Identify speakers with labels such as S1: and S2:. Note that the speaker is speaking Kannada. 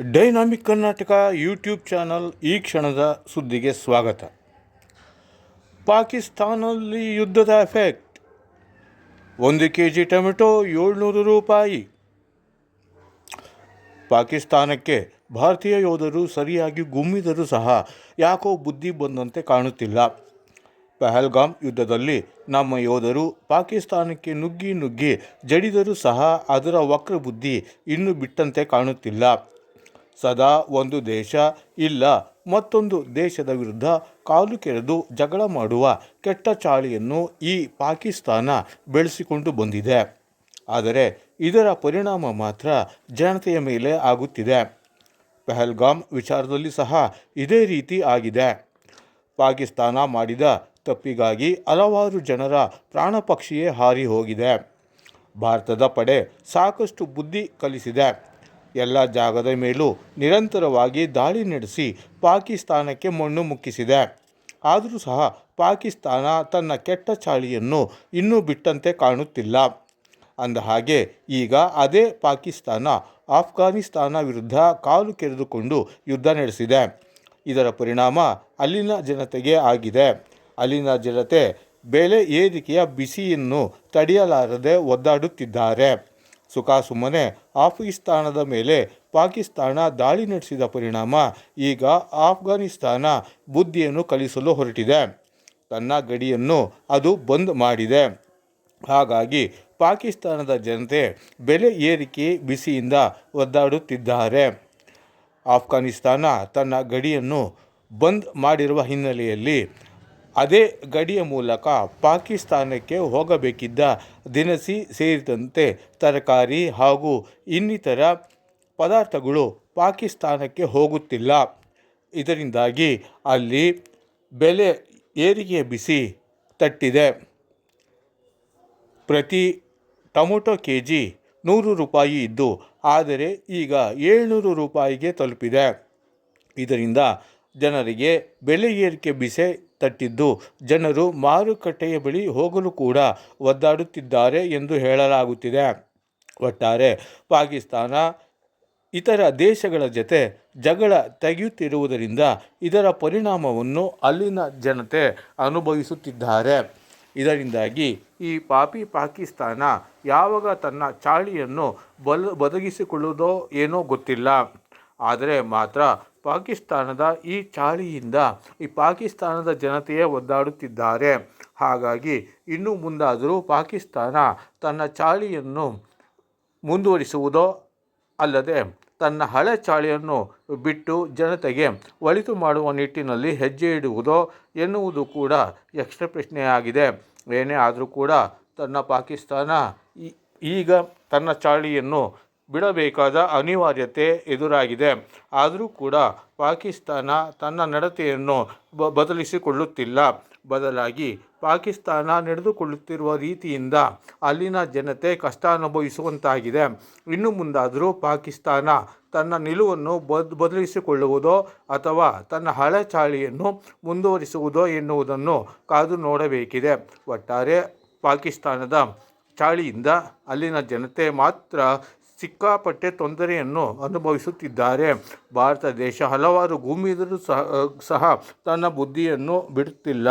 S1: ಡೈನಾಮಿಕ್ ಕರ್ನಾಟಕ ಯೂಟ್ಯೂಬ್ ಚಾನಲ್ ಈ ಕ್ಷಣದ ಸುದ್ದಿಗೆ ಸ್ವಾಗತ. ಪಾಕಿಸ್ತಾನಲ್ಲಿ ಯುದ್ಧದ ಎಫೆಕ್ಟ್. ಒಂದು ಕೆ ಜಿ ಟೊಮೆಟೊ ಏಳ್ನೂರು ರೂಪಾಯಿ. ಪಾಕಿಸ್ತಾನಕ್ಕೆ ಭಾರತೀಯ ಯೋಧರು ಸರಿಯಾಗಿ ಗುಮ್ಮಿದರೂ ಸಹ ಯಾಕೋ ಬುದ್ಧಿ ಬಂದಂತೆ ಕಾಣುತ್ತಿಲ್ಲ. ಪೆಹಲ್ಗಾಮ್ ಯುದ್ಧದಲ್ಲಿ ನಮ್ಮ ಯೋಧರು ಪಾಕಿಸ್ತಾನಕ್ಕೆ ನುಗ್ಗಿ ನುಗ್ಗಿ ಜಡಿದರೂ ಸಹ ಅದರ ವಕ್ರ ಬುದ್ಧಿ ಇನ್ನೂ ಬಿಟ್ಟಂತೆ ಕಾಣುತ್ತಿಲ್ಲ. ಸದಾ ಒಂದು ದೇಶ ಇಲ್ಲ, ಮತ್ತೊಂದು ದೇಶದ ವಿರುದ್ಧ ಕಾಲು ಕೆರೆದು ಜಗಳ ಮಾಡುವ ಕೆಟ್ಟ ಚಾಳಿಯನ್ನು ಈ ಪಾಕಿಸ್ತಾನ ಬೆಳೆಸಿಕೊಂಡು ಬಂದಿದೆ. ಆದರೆ ಇದರ ಪರಿಣಾಮ ಮಾತ್ರ ಜನತೆಯ ಮೇಲೆ ಆಗುತ್ತಿದೆ. ಪೆಹಲ್ಗಾಮ್ ವಿಚಾರದಲ್ಲಿ ಸಹ ಇದೇ ರೀತಿ ಆಗಿದೆ. ಪಾಕಿಸ್ತಾನ ಮಾಡಿದ ತಪ್ಪಿಗಾಗಿ ಹಲವಾರು ಜನರ ಪ್ರಾಣ ಪಕ್ಷಿಯೇ ಹಾರಿ ಹೋಗಿದೆ. ಭಾರತದ ಪಡೆ ಸಾಕಷ್ಟು ಬುದ್ಧಿ ಕಲಿಸಿದೆ. ಎಲ್ಲ ಜಾಗದ ಮೇಲೂ ನಿರಂತರವಾಗಿ ದಾಳಿ ನಡೆಸಿ ಪಾಕಿಸ್ತಾನಕ್ಕೆ ಮಣ್ಣು ಮುಕ್ಕಿಸಿದೆ. ಆದರೂ ಸಹ ಪಾಕಿಸ್ತಾನ ತನ್ನ ಕೆಟ್ಟ ಚಾಳಿಯನ್ನು ಇನ್ನೂ ಬಿಟ್ಟಂತೆ ಕಾಣುತ್ತಿಲ್ಲ. ಅಂದ ಹಾಗೆ ಈಗ ಅದೇ ಪಾಕಿಸ್ತಾನ ಆಫ್ಘಾನಿಸ್ತಾನ ವಿರುದ್ಧ ಕಾಲು ಕೆರೆದುಕೊಂಡು ಯುದ್ಧ ನಡೆಸಿದೆ. ಇದರ ಪರಿಣಾಮ ಅಲ್ಲಿನ ಜನತೆಗೆ ಆಗಿದೆ. ಅಲ್ಲಿನ ಜನತೆ ಬೆಲೆ ಏರಿಕೆಯ ಬಿಸಿಯನ್ನು ತಡೆಯಲಾರದೆ ಒದ್ದಾಡುತ್ತಿದ್ದಾರೆ. ಸುಖಾಸುಮ್ಮನೆ ಆಫ್ಘಾನಿಸ್ತಾನದ ಮೇಲೆ ಪಾಕಿಸ್ತಾನ ದಾಳಿ ನಡೆಸಿದ ಪರಿಣಾಮ ಈಗ ಆಫ್ಘಾನಿಸ್ತಾನ ಬುದ್ಧಿಯನ್ನು ಕಲಿಸಲು ಹೊರಟಿದೆ. ತನ್ನ ಗಡಿಯನ್ನು ಅದು ಬಂದ್ ಮಾಡಿದೆ. ಹಾಗಾಗಿ ಪಾಕಿಸ್ತಾನದ ಜನತೆ ಬೆಲೆ ಏರಿಕೆ ಬಿಸಿಯಿಂದ ಒದ್ದಾಡುತ್ತಿದ್ದಾರೆ. ಆಫ್ಘಾನಿಸ್ತಾನ ತನ್ನ ಗಡಿಯನ್ನು ಬಂದ್ ಮಾಡಿರುವ ಹಿನ್ನೆಲೆಯಲ್ಲಿ ಅದೇ ಗಡಿಯ ಮೂಲಕ ಪಾಕಿಸ್ತಾನಕ್ಕೆ ಹೋಗಬೇಕಿದ್ದ ದಿನಸಿ ಸೇರಿದಂತೆ ತರಕಾರಿ ಹಾಗೂ ಇನ್ನಿತರ ಪದಾರ್ಥಗಳು ಪಾಕಿಸ್ತಾನಕ್ಕೆ ಹೋಗುತ್ತಿಲ್ಲ. ಇದರಿಂದಾಗಿ ಅಲ್ಲಿ ಬೆಲೆ ಏರಿಕೆಯ ಬಿಸಿ ತಟ್ಟಿದೆ. ಪ್ರತಿ ಟೊಮೊಟೊ ಕೆ ಜಿ ನೂರು ರೂಪಾಯಿ ಇದ್ದು, ಆದರೆ ಈಗ ಏಳ್ನೂರು ರೂಪಾಯಿಗೆ ತಲುಪಿದೆ. ಇದರಿಂದ ಜನರಿಗೆ ಬೆಲೆ ಏರಿಕೆ ಬಿಸೆ ತಟ್ಟಿದ್ದು. ಜನರು ಮಾರುಕಟ್ಟೆಯ ಬಳಿ ಹೋಗಲು ಕೂಡ ಒದ್ದಾಡುತ್ತಿದ್ದಾರೆ ಎಂದು ಹೇಳಲಾಗುತ್ತಿದೆ. ಒಟ್ಟಾರೆ ಪಾಕಿಸ್ತಾನ, ಇತರ ದೇಶಗಳ ಜೊತೆ ಜಗಳ ತೆಗೆಯುತ್ತಿರುವುದರಿಂದ ಇದರ ಪರಿಣಾಮವನ್ನು ಅಲ್ಲಿನ ಜನತೆ ಅನುಭವಿಸುತ್ತಿದ್ದಾರೆ. ಇದರಿಂದಾಗಿ ಈ ಪಾಪಿ ಪಾಕಿಸ್ತಾನ ಯಾವಾಗ ತನ್ನ ಚಾಳಿಯನ್ನು ಬಲ, ಬದಗಿಸಿಕೊಳ್ಳುವುದೋ ಏನೋ ಗೊತ್ತಿಲ್ಲ. ಆದರೆ ಮಾತ್ರ ಪಾಕಿಸ್ತಾನದ ಈ ಚಾಳಿಯಿಂದ ಈ ಪಾಕಿಸ್ತಾನದ ಜನತೆಯೇ ಒದ್ದಾಡುತ್ತಿದ್ದಾರೆ. ಹಾಗಾಗಿ ಇನ್ನು ಮುಂದಾದರೂ ಪಾಕಿಸ್ತಾನ ತನ್ನ ಚಾಳಿಯನ್ನು ಮುಂದುವರಿಸುವುದೋ ಅಲ್ಲದೆ ತನ್ನ ಹಳೆ ಚಾಳಿಯನ್ನು ಬಿಟ್ಟು ಜನತೆಗೆ ಒಳಿತು ಮಾಡುವ ನಿಟ್ಟಿನಲ್ಲಿ ಹೆಜ್ಜೆ ಇಡುವುದೋ ಎನ್ನುವುದು ಕೂಡ ಯಕ್ಷ ಪ್ರಶ್ನೆಯಾಗಿದೆ. ಏನೇ ಆದರೂ ಕೂಡ ತನ್ನ ಪಾಕಿಸ್ತಾನ ಈಗ ತನ್ನ ಚಾಳಿಯನ್ನು ಬಿಡಬೇಕಾದ ಅನಿವಾರ್ಯತೆ ಎದುರಾಗಿದೆ. ಆದರೂ ಕೂಡ ಪಾಕಿಸ್ತಾನ ತನ್ನ ನಡತೆಯನ್ನು ಬ, ಬದಲಿಸಿಕೊಳ್ಳುತ್ತಿಲ್ಲ. ಬದಲಾಗಿ ಪಾಕಿಸ್ತಾನ ನಡೆದುಕೊಳ್ಳುತ್ತಿರುವ ರೀತಿಯಿಂದ ಅಲ್ಲಿನ ಜನತೆ ಕಷ್ಟ ಅನುಭವಿಸುವಂತಾಗಿದೆ. ಇನ್ನು ಮುಂದಾದರೂ ಪಾಕಿಸ್ತಾನ ತನ್ನ ನಿಲುವನ್ನು ಬದ್, ಬದಲಿಸಿಕೊಳ್ಳುವುದೋ ಅಥವಾ ತನ್ನ ಹಳೆ ಚಾಳಿಯನ್ನು ಮುಂದುವರಿಸುವುದೋ ಎನ್ನುವುದನ್ನು ಕಾದು ನೋಡಬೇಕಿದೆ. ಒಟ್ಟಾರೆ ಪಾಕಿಸ್ತಾನದ ಚಾಳಿಯಿಂದ ಅಲ್ಲಿನ ಜನತೆ ಮಾತ್ರ ಸಿಕ್ಕಾಪಟ್ಟೆ ತೊಂದರೆಯನ್ನು ಅನುಭವಿಸುತ್ತಿದ್ದಾರೆ. ಭಾರತ ದೇಶ ಹಲವಾರು ಭೂಮಿಯಿದ್ದರೂ ಸಹ ಸಹ ತನ್ನ ಬುದ್ಧಿಯನ್ನು ಬಿಡುತ್ತಿಲ್ಲ.